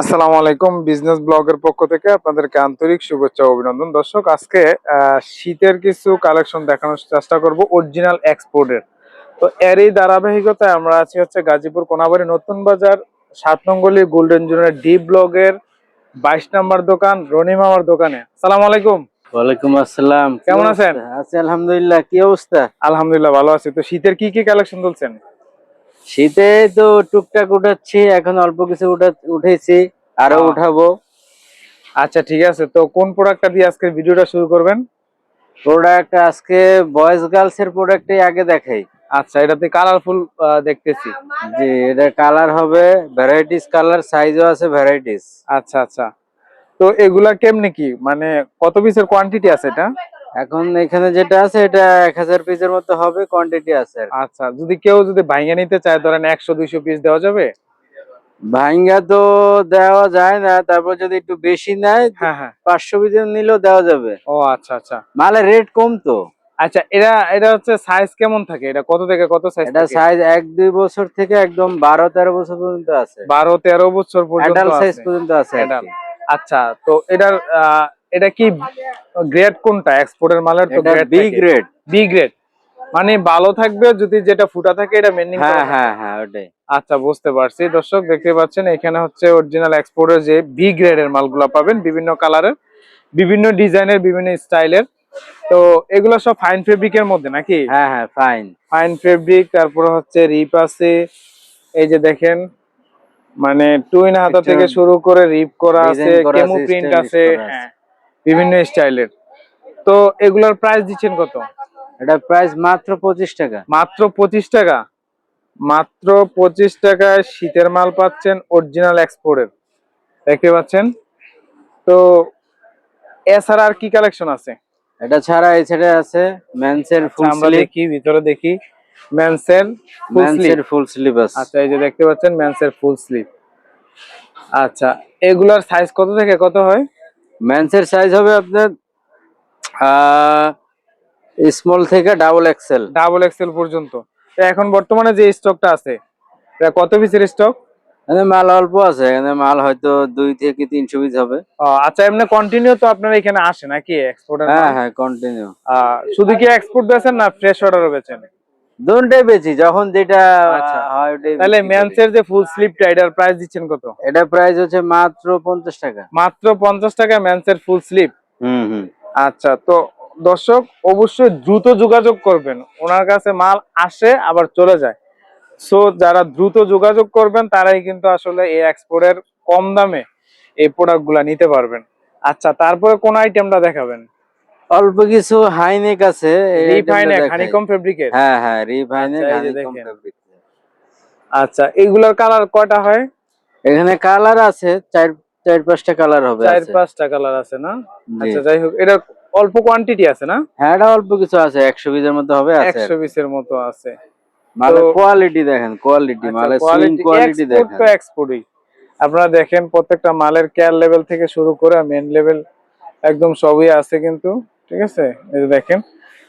আসসালামু আলাইকুম বিজনেস ব্লগের পক্ষ থেকে আপনাদেরকে আন্তরিক শুভেচ্ছা ও অভিনন্দন। দর্শক আজকে শীতের কিছু কালেকশন দেখানোর চেষ্টা করব অরিজিনাল এক্সপোর্টের। তো এরই ধারাবাহিকতায় আমরা আছি হচ্ছে গাজীপুর কোনাবাড়ি নতুন বাজার সাত নঙ্গলি গোল্ডেন জোনের ডি ব্লগের বাইশ নাম্বার দোকান রনিমামার দোকানে। সালাম আলাইকুম। ওয়ালাইকুম আসসালাম। কেমন আছেন? আছি আলহামদুলিল্লাহ কি অবস্থা? আলহামদুলিল্লাহ ভালো আছি। তো শীতের কি কি কালেকশন তুলছেন? শীতে তো টুকটাক উঠাচ্ছি এখন অল্প কিছু উঠা উঠেছি আরও উঠাবো। আচ্ছা ঠিক আছে। তো কোন প্রোডাক্টটা দিয়ে আজকের ভিডিওটা শুরু করবেন? প্রোডাক্ট আজকে বয়েজ গার্লস এর প্রোডাক্টই আগে দেখাই। আচ্ছা এটাতে কালারফুল দেখতেছি। যে এটা কালার হবে ভ্যারাইটিস কালার সাইজও আছে ভ্যারাইটিস আচ্ছা আচ্ছা। তো এগুলা কেমনে কি? মানে কত পিসের কোয়ান্টিটি আছে এটা? এখন এখানে যেটা আছে এটা এক হাজার পিসের মতো হবে কোয়ান্টিটি আছে আচ্ছা যদি কেউ যদি ভাইঙ্গা নিতে চায় ধরেন একশো দুইশো পিস দেওয়া যাবে? ভাইঙ্গা তো দেওয়া যায় না তারপর যদি একটু বেশি নেয় হ্যাঁ হ্যাঁ। পাঁচশো পিসের নিলেও দেওয়া যাবে। ও আচ্ছা আচ্ছা। মালের রেট কম তো। আচ্ছা এটা এটা হচ্ছে সাইজ কেমন থাকে? এটা কত থেকে কত সাইজ এটা সাইজ এক দুই বছর থেকে একদম বারো তেরো বছর পর্যন্ত আছে। বারো তেরো বছর পর্যন্ত সাইজ আছে। পর্যন্ত আছে আচ্ছা তো এটার আহ, এটা কি গ্রেড কোনটা? এক্সপোর্টের মালের তো grade B grade B grade মানে ভালো থাকবে যদি যেটা ফুটা থাকে এটা মেনটেন হ্যাঁ হ্যাঁ হ্যাঁ ওটাই। আচ্ছা বুঝতে পারছি। দর্শক দেখতে পাচ্ছেন এখানে হচ্ছে অরিজিনাল এক্সপোর্টের যে বি গ্রেডের মালগুলো পাবেন বিভিন্ন কালারের বিভিন্ন ডিজাইনের বিভিন্ন স্টাইলের তো এগুলো সব ফাইন ফেব্রিকের মধ্যে নাকি? হ্যাঁ হ্যাঁ ফাইন ফাইন ফেব্রিক তারপর হচ্ছে রিপ আছে। এই যে দেখেন মানে টুইন হাতা থেকে শুরু করে রিপ করা আছে কেমু প্রিন্ট আছে। হ্যাঁ। বিভিন্ন স্টাইলের। তো এগুলোর প্রাইস দিচ্ছেন কত? এটা প্রাইস মাত্র পঁচিশ টাকা। মাত্র পঁচিশ টাকা? মাত্র পঁচিশ টাকায় শীতের মাল পাচ্ছেন অরিজিনাল এক্সপোর্টের দেখতে পাচ্ছেন? তো এছাড়া আর কি কালেকশন আছে? এটা ছাড়া সাইডে আছে মেন্সের ফুল আচ্ছা, আমরা দেখি ভিতরে দেখি। ফুল মেন্সের ফুল স্লিভ আছে। আচ্ছা এই যে দেখতে পাচ্ছেন ম্যানসের ফুল স্লিভ আচ্ছা এগুলার সাইজ কত থেকে কত হয়? মেন্সের সাইজ হবে আপনার স্মল থেকে ডাবল এক্সেল ডাবল এক্সেল পর্যন্ত। এখন বর্তমানে যে স্টকটা আছে কত পিসের স্টক এখানে মাল অল্প আছে এখানে মাল হয়তো দুই থেকে তিনশো পিস হবে। আচ্ছা এমনি কন্টিনিউ তো আপনার এখানে আসে নাকি এক্সপোর্টার হ্যাঁ হ্যাঁ কন্টিনিউ শুধু কি এক্সপোর্ট বেচেন না ফ্রেশ অর্ডারও বেচেন? দুটাই বেশি যখন যেটা আচ্ছা। হয় ওটাই তাহলে বিক্রি ম্যানসের যে ফুল স্লিপটা এটার প্রাইস দিচ্ছেন কত? এটা প্রাইস হচ্ছে মাত্র পঞ্চাশ টাকা। মাত্র পঞ্চাশ টাকা ম্যানসের ফুল স্লিপ হুম হুম। আচ্ছা তো দর্শক অবশ্যই দ্রুত যোগাযোগ করবেন। ওনার কাছে মাল আসে আবার চলে যায়। সো যারা দ্রুত যোগাযোগ করবেন তারাই কিন্তু আসলে এই এক্সপোর্টের কম দামে এই প্রোডাক্টগুলা নিতে পারবেন। আচ্ছা তারপরে কোন আইটেমটা দেখাবেন? অল্প কিছু হাইনেক আছে হানিকম ফেব্রিকের হ্যাঁ হ্যাঁ রিফাইনেক আচ্ছা, হানিকম ফেব্রিক আচ্ছা এইগুলার কালার কয়টা হয়? এখানে কালার আছে চার চার পাঁচটা কালার হবে চার পাঁচটা কালার আছে না? আচ্ছা যাই হোক এটা অল্প কোয়ান্টিটি আছে না? হ্যাঁ এটা অল্প কিছু আছে একশো পিসের মতো হবে আছে। একশো পিসের মতো আছে। মালের কোয়ালিটি দেখেন কোয়ালিটি আচ্ছা, মালের সুইং কোয়ালিটি দেখেন। এক্সপোর্টই আপনারা দেখেন প্রত্যেকটা মালের কেয়ার লেভেল থেকে শুরু করে মেন লেভেল একদম সবই আছে কিন্তু। ঠিক আছে? এই যে দেখেন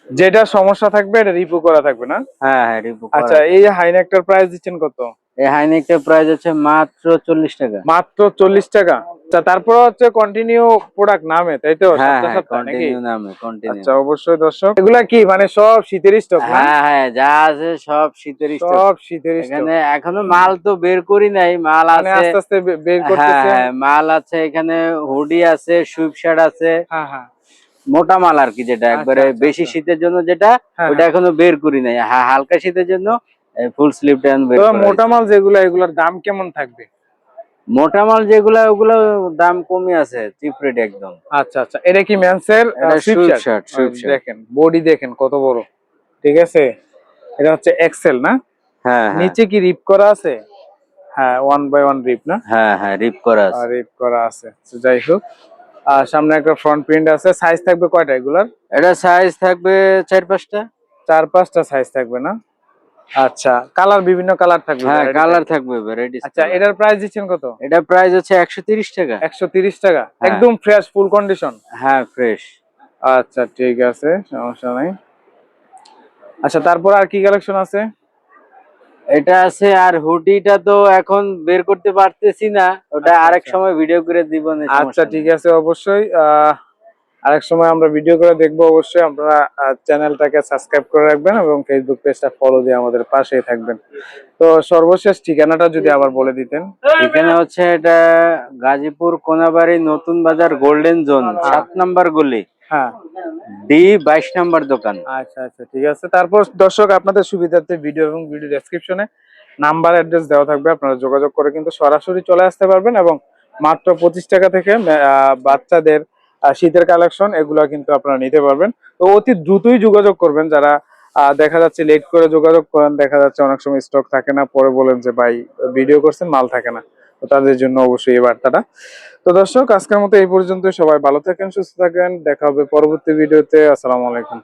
যেটা সমস্যা থাকবে এটা রিপু করা থাকবে না? হ্যাঁ হ্যাঁ রিপু আচ্ছা এই হাইনেকটার প্রাইস দিচ্ছেন কত? এই হাইনেকটার প্রাইস হচ্ছে মাত্র চল্লিশ টাকা। মাত্র চল্লিশ টাকা। আচ্ছা তারপর হচ্ছে কন্টিনিউ প্রোডাক্ট নামে তাই তো? হ্যাঁ হ্যাঁ কন্টিনিউ নামে কন্টিনিউ আচ্ছা অবশ্যই দর্শক এগুলা কি মানে সব শীতের স্টক হ্যাঁ হ্যাঁ যা আছে সব শীতের stock। সব শীতের স্টক এখানে এখনও মাল তো বের করি নাই মাল মানে আছে। আস্তে আস্তে বের হ্যাঁ করতেছে। হ্যাঁ মাল আছে এখানে হুডি আছে সুইপ শার্ট আছে। হ্যাঁ হ্যাঁ। মোটা মাল আর কি যেটা একবারে আচ্ছা, বেশি আচ্ছা। শীতের জন্য যেটা হ্যাঁ, ওটা এখনও বের করি নাই। হালকা শীতের জন্য ফুল স্লিভটা মোটা মাল যেগুলো এগুলোর দাম কেমন থাকবে? মোটা মাল যেগুলা ওগুলো দাম কমই আছে চিপ রেট একদম। আচ্ছা আচ্ছা। এটা কি মেন্সের shirt। দেখেন বডি দেখেন কত বড়। ঠিক আছে? এটা হচ্ছে এক্সেল না? হ্যাঁ হ্যাঁ। নিচে কি রিপ করা আছে? হ্যাঁ ওয়ান বাই ওয়ান রিপ না? হ্যাঁ হ্যাঁ রিপ করা আছে। রিপ করা আছে। যাই হোক আর সামনে একটা ফ্রন্ট প্রিন্ট আছে। সাইজ থাকবে কয়টা এগুলার? এটা সাইজ থাকবে চার পাঁচটা। চার পাঁচটা সাইজ থাকবে না? আচ্ছা কালার বিভিন্ন কালার থাকবে হ্যাঁ কালার থাকবে। ভ্যারাইটিস আচ্ছা এটার প্রাইস দিচ্ছেন কত? এটা প্রাইস হচ্ছে একশো তিরিশ টাকা। একশো তিরিশ টাকা? হ্যাঁ। একদম ফ্রেশ ফুল কন্ডিশন হ্যাঁ ফ্রেশ আচ্ছা ঠিক আছে সমস্যা নাই। আচ্ছা তারপর আর কি কালেকশন আছে? এটা আছে আর হুডিটা তো এখন বের করতে পারতেছি না। ওটা আচ্ছা, আরেক আচ্ছা। সময় ভিডিও করে দিব না আচ্ছা ঠিক আছে অবশ্যই। আরেক সময় আমরা ভিডিও করে দেখব অবশ্যই আপনারা চ্যানেলটাকে সাবস্ক্রাইব করে রাখবেন এবং ফেসবুক পেজটা ফলো দিয়ে আমাদের পাশেই থাকবেন। তো সর্বশেষ ঠিকানাটা যদি আবার বলে দিতেন। এখানে হচ্ছে এটা গাজীপুর কোনাবাড়ি নতুন বাজার গোল্ডেন জোন সাত নাম্বার গলি। হ্যাঁ। ডি বাইশ নাম্বার দোকান। আচ্ছা আচ্ছা ঠিক আছে। তারপর দর্শক আপনাদের সুবিধার্থে ভিডিও এবং ভিডিও ডেসক্রিপশনে নাম্বার অ্যাড্রেস দেওয়া থাকবে। আপনারা যোগাযোগ করে কিন্তু সরাসরি চলে আসতে পারবেন এবং মাত্র পঁচিশ টাকা থেকে বাচ্চাদের শীতের কালেকশন এগুলো কিন্তু আপনারা নিতে পারবেন। তো অতি দ্রুতই যোগাযোগ করবেন যারা দেখা যাচ্ছে লেট করে যোগাযোগ করেন দেখা যাচ্ছে অনেক সময় স্টক থাকে না পরে বলেন যে ভাই ভিডিও করছেন মাল থাকে না। তাদের জন্য অবশ্যই এই বার্তাটা। তো দর্শক, আজকের মতো এই পর্যন্ত সবাই ভালো থাকেন, সুস্থ থাকেন। দেখা হবে পরবর্তী ভিডিওতে। আসসালামু আলাইকুম।